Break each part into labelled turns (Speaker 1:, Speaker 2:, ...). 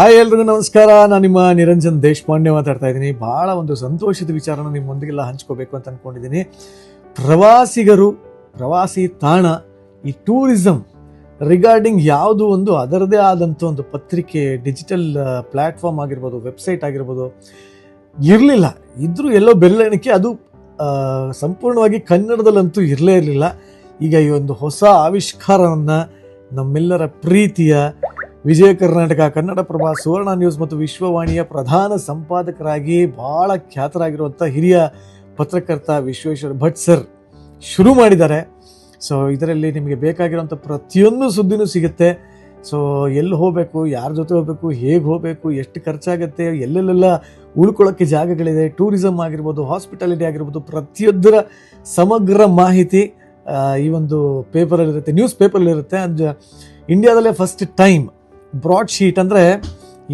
Speaker 1: Hi ಎಲ್ರಿಗೂ ನಮಸ್ಕಾರ. ನಾನು ನಿಮ್ಮ ನಿರಂಜನ್ ದೇಶಪಾಂಡೆ ಮಾತಾಡ್ತಾ ಇದ್ದೀನಿ. ಬಹಳ ಒಂದು ಸಂತೋಷದ ವಿಚಾರನ ನಿಮ್ಮೊಂದಿಗೆಲ್ಲ ಹಂಚ್ಕೋಬೇಕು ಅಂತ ಅಂದ್ಕೊಂಡಿದ್ದೀನಿ ಪ್ರವಾಸಿಗರು, ಪ್ರವಾಸಿ ತಾಣ ಈ ಟೂರಿಸಂ ರಿಗಾರ್ಡಿಂಗ್ ಯಾವುದು ಒಂದು ಅದರದೇ ಆದಂಥ ಒಂದು ಪತ್ರಿಕೆ ಡಿಜಿಟಲ್ ಪ್ಲ್ಯಾಟ್ಫಾರ್ಮ್ ಆಗಿರ್ಬೋದು ವೆಬ್ಸೈಟ್ ಆಗಿರ್ಬೋದು, ಇರಲಿಲ್ಲ. ಇದ್ರೂ ಎಲ್ಲೋ ಬೆರಳೆಣಿಕೆ, ಅದು ಸಂಪೂರ್ಣವಾಗಿ ಕನ್ನಡದಲ್ಲಂತೂ ಇರಲೇ ಇರಲಿಲ್ಲ. ಈಗ ಈ ಒಂದು ಹೊಸ ಆವಿಷ್ಕಾರವನ್ನು ನಮ್ಮೆಲ್ಲರ ಪ್ರೀತಿಯ ವಿಜಯ ಕರ್ನಾಟಕ, ಕನ್ನಡಪ್ರಭ, ಸುವರ್ಣ ನ್ಯೂಸ್ ಮತ್ತು ವಿಶ್ವವಾಣಿಯ ಪ್ರಧಾನ ಸಂಪಾದಕರಾಗಿ ಬಹಳ ಖ್ಯಾತರಾಗಿರುವಂಥ ಹಿರಿಯ ಪತ್ರಕರ್ತ ವಿಶ್ವೇಶ್ವರ ಭಟ್ ಸರ್ ಶುರು ಮಾಡಿದ್ದಾರೆ. ಸೊ ಇದರಲ್ಲಿ ನಿಮಗೆ ಬೇಕಾಗಿರುವಂಥ ಪ್ರತಿಯೊಂದು ಸುದ್ದಿನೂ ಸಿಗುತ್ತೆ. ಸೊ ಎಲ್ಲಿ ಹೋಗಬೇಕು, ಯಾರ ಜೊತೆ ಹೋಗಬೇಕು, ಹೇಗೆ ಹೋಗಬೇಕು, ಎಷ್ಟು ಖರ್ಚಾಗುತ್ತೆ, ಎಲ್ಲೆಲ್ಲೆಲ್ಲ ಉಳ್ಕೊಳ್ಳೋಕ್ಕೆ ಜಾಗಗಳಿದೆ. ಟೂರಿಸಮ್ ಆಗಿರ್ಬೋದು ಹಾಸ್ಪಿಟಾಲಿಟಿ ಆಗಿರ್ಬೋದು, ಪ್ರತಿಯೊಂದರ ಸಮಗ್ರ ಮಾಹಿತಿ ಈ ಒಂದು ಪೇಪರಲ್ಲಿರುತ್ತೆ ನ್ಯೂಸ್ ಪೇಪರಲ್ಲಿರುತ್ತೆ ಅದು ಇಂಡಿಯಾದಲ್ಲೇ ಫಸ್ಟ್ ಟೈಮ್ ಬ್ರಾಡ್ ಶೀಟ್ ಅಂದರೆ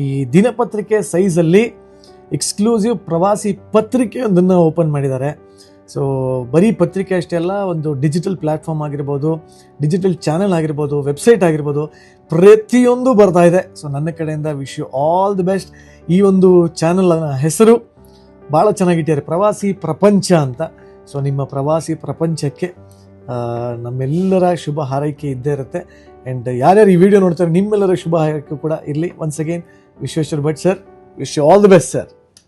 Speaker 1: ಈ ದಿನಪತ್ರಿಕೆ ಸೈಜಲ್ಲಿ ಎಕ್ಸ್ಕ್ಲೂಸಿವ್ ಪ್ರವಾಸಿ ಪತ್ರಿಕೆಯೊಂದನ್ನು ಓಪನ್ ಮಾಡಿದ್ದಾರೆ. ಸೊ ಬರೀ ಪತ್ರಿಕೆ ಅಷ್ಟೇ ಅಲ್ಲ, ಒಂದು ಡಿಜಿಟಲ್ ಪ್ಲ್ಯಾಟ್ಫಾರ್ಮ್ ಆಗಿರ್ಬೋದು ಡಿಜಿಟಲ್ ಚಾನೆಲ್ ಆಗಿರ್ಬೋದು ವೆಬ್ಸೈಟ್ ಆಗಿರ್ಬೋದು, ಪ್ರತಿಯೊಂದು ಬರ್ತಾ ಇದೆ. ಸೊ ನನ್ನ ಕಡೆಯಿಂದ wish you all the best ಈ ಒಂದು ಚಾನೆಲ್ ಹೆಸರು ಭಾಳ ಚೆನ್ನಾಗಿಟ್ಟಿದ್ದಾರೆ. ಪ್ರವಾಸಿ ಪ್ರಪಂಚ ಅಂತ. ಸೊ ನಿಮ್ಮ ಪ್ರವಾಸಿ ಪ್ರಪಂಚಕ್ಕೆ ನಮ್ಮೆಲ್ಲರ ಶುಭ ಹಾರೈಕೆ ಇದ್ದೇ ಇರುತ್ತೆ. ಆ್ಯಂಡ್ ಯಾರ್ಯಾರು ಈ ವಿಡಿಯೋ ನೋಡ್ತಾರೆ, ನಿಮ್ಮೆಲ್ಲರ ಶುಭ ಹಾರೈಕೆ ಕೂಡ ಇರಲಿ. Once again Vishweshwar Bhat sir wish all the best sir